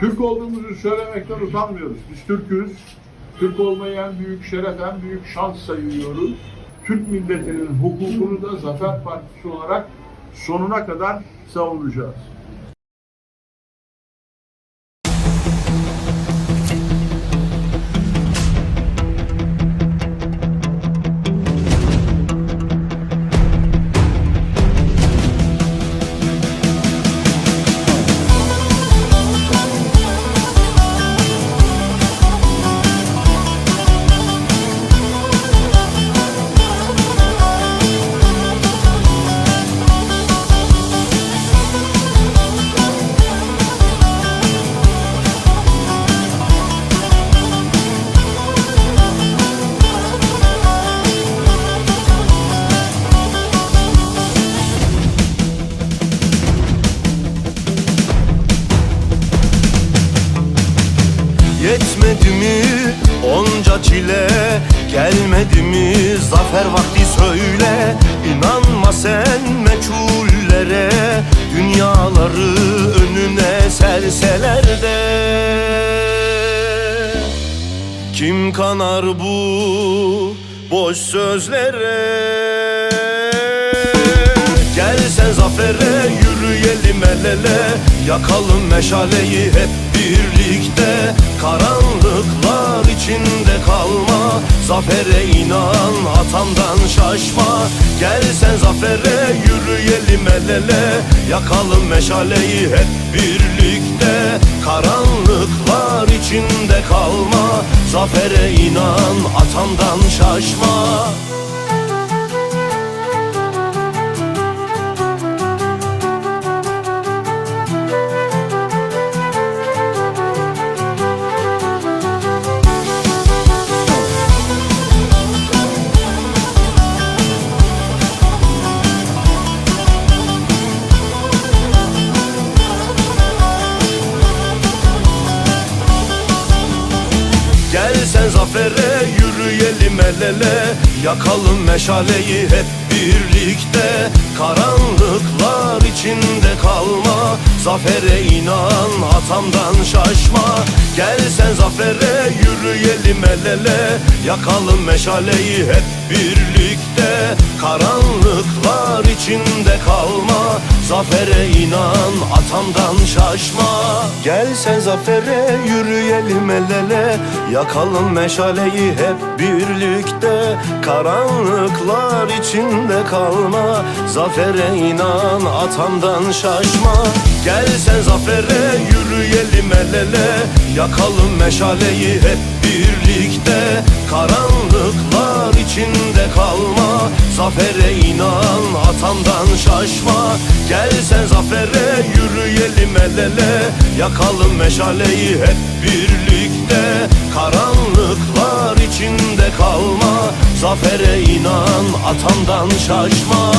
Türk olduğumuzu söylemekten utanmıyoruz. Biz Türk'üz. Türk olmayı en büyük şeref, en büyük şans sayıyoruz. Türk milletinin hukukunu da Zafer Partisi olarak sonuna kadar savunacağız. Yetmedi mi? Onca çile. Gelmedi mi? Zafer vakti söyle. İnanma sen meçhullere. Dünyaları önüne serseler de. Kim kanar bu boş sözlere? Gel sen zafere yürüyelim el Yakalım meşaleyi hep birlikte. Karanlıklar içinde kalma Zafere inan atamdan şaşma. Gel sen zafere yürüyelim el Yakalım meşaleyi hep birlikte. Karanlıklar içinde kalma Zafere inan atamdan şaşma zafere yürüyelim el ele. Yakalım meşaleyi hep birlikte. Karanlıklar içinde Zafere inan atamdan şaşma. Gel sen zafere yürüyelim el ele. Yakalım meşaleyi hep birlikte. Karanlıklar içinde kalma. Zafere inan atamdan şaşma. Gel sen zafere yürüyelim el ele. Yakalım meşaleyi hep birlikte. Karanlıklar içinde kalma. Zafere inan atamdan şaşma Gel sen zafere yürüyelim el ele. Yakalım meşaleyi hep birlikte. Karanlıklar içinde kalma. Zafere inan atamdan şaşma. Gel sen zafere yürüyelim el ele. Yakalım meşaleyi hep birlikte. Karanlıklar içinde kalma. Zafere inan atamdan şaşma